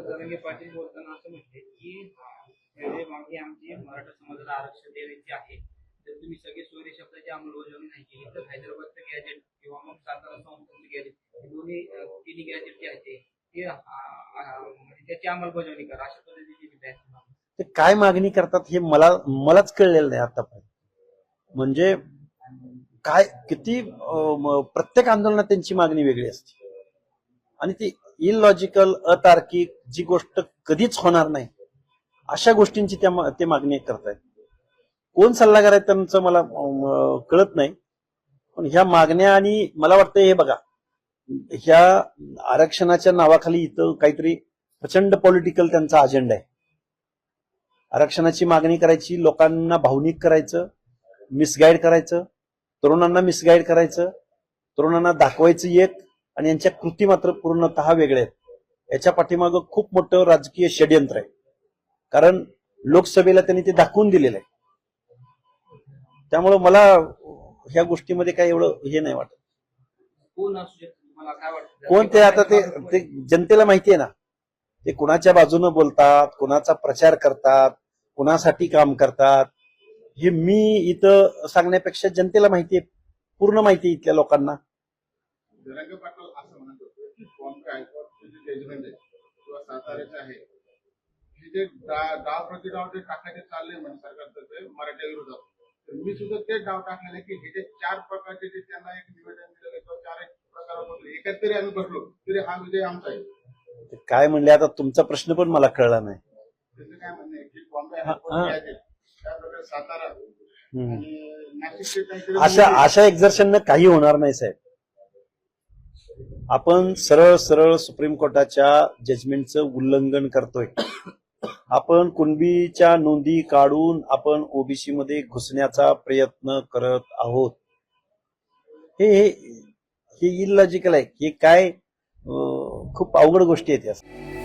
जरंगे पाटील बोलताना असं म्हटले की वेगळे मागणी आमची मराठा समाजाला आरक्षण देण्याची आहे. जर तुम्ही सगळे सोयरे शब्दाची अंमलबजावणी नाही केली. तर हैदराबादचं गॅजेट किंवा मग सातारा संस्थांचं गॅजेट हे दोन्ही तिन्ही गॅजेट जे आहे ते म्हणजे त्याची अंमलबजावणी करा. अशा पद्धतीची ते काय मागणी करतात हे मला मलाच कळलेलं नाही आतापर्यंत. म्हणजे काय किती प्रत्येक आंदोलनात त्यांची मागणी वेगळी असते. आणि ती इलॉजिकल अतार्किक जी गोष्ट कधीच होणार नाही अशा गोष्टींची त्या ते मागणी करतायत. कोण सल्लागार आहेत त्यांचं मला कळत नाही पण ह्या मागण्या आणि मला वाटतं हे बघा ह्या आरक्षणाच्या नावाखाली इथं काहीतरी प्रचंड पॉलिटिकल त्यांचा अजेंडा आहे. आरक्षणाची मागणी करायची लोकांना भावनिक करायचं मिसगाईड करायचं तरुणांना मिसगाईड करायचं तरुणांना दाखवायचं एक आणि यांच्या कृती मात्र पूर्णतः वेगळ्या आहेत. याच्या पाठीमागं खूप मोठं राजकीय षडयंत्र आहे. कारण लोकसभेला त्यांनी ते दाखवून दिलेलं आहे. त्यामुळं मला ह्या गोष्टीमध्ये काय एवढं हे नाही वाटत? कोण ते आता ते ते जनतेला माहिती आहे ना. ते कुणाच्या बाजूनं बोलतात कुणाचा प्रचार करतात कुणासाठी काम करतात हे मी इथं सांगण्यापेक्षा जनतेला माहिती आहे. पूर्ण माहिती आहे इथल्या लोकांना. जरांगे पाटील असं म्हणत होते की बॉम्बे हायकोर्टचे जे जजमेंट आहे. किंवा साताऱ्याचे आहे. हे जे डाव प्रति डाव जे टाकायचे चालले म्हणजे सरकारतर्फे मराठ्या विरोधात. तर मी सुद्धा ते डाव टाकलेले की हे जे चार प्रकारचे जे त्यांना एक निवेदन दिलेलं किंवा चार एक प्रकारामधले एकात तरी आम्ही बसलो तरी हा विजय आमचा आहे. काय म्हणले आता तुमचा प्रश्न पण मला कळला नाही. त्याचं काय म्हणणं की बॉम्बे हायकोर्ट त्याप्रकारे सातारा अशा अशा एक्झर्शननं काही होणार नाही साहेब. आपण सरळ सरळ सुप्रीम कोर्टाच्या जजमेंटचं उल्लंघन करतोय. आपण कुणबीच्या नोंदी काढून आपण ओबीसी मध्ये घुसण्याचा प्रयत्न करत आहोत. हे हे- हे इलॉजिकल आहे. हे काय खूप अवघड गोष्टी आहेत या.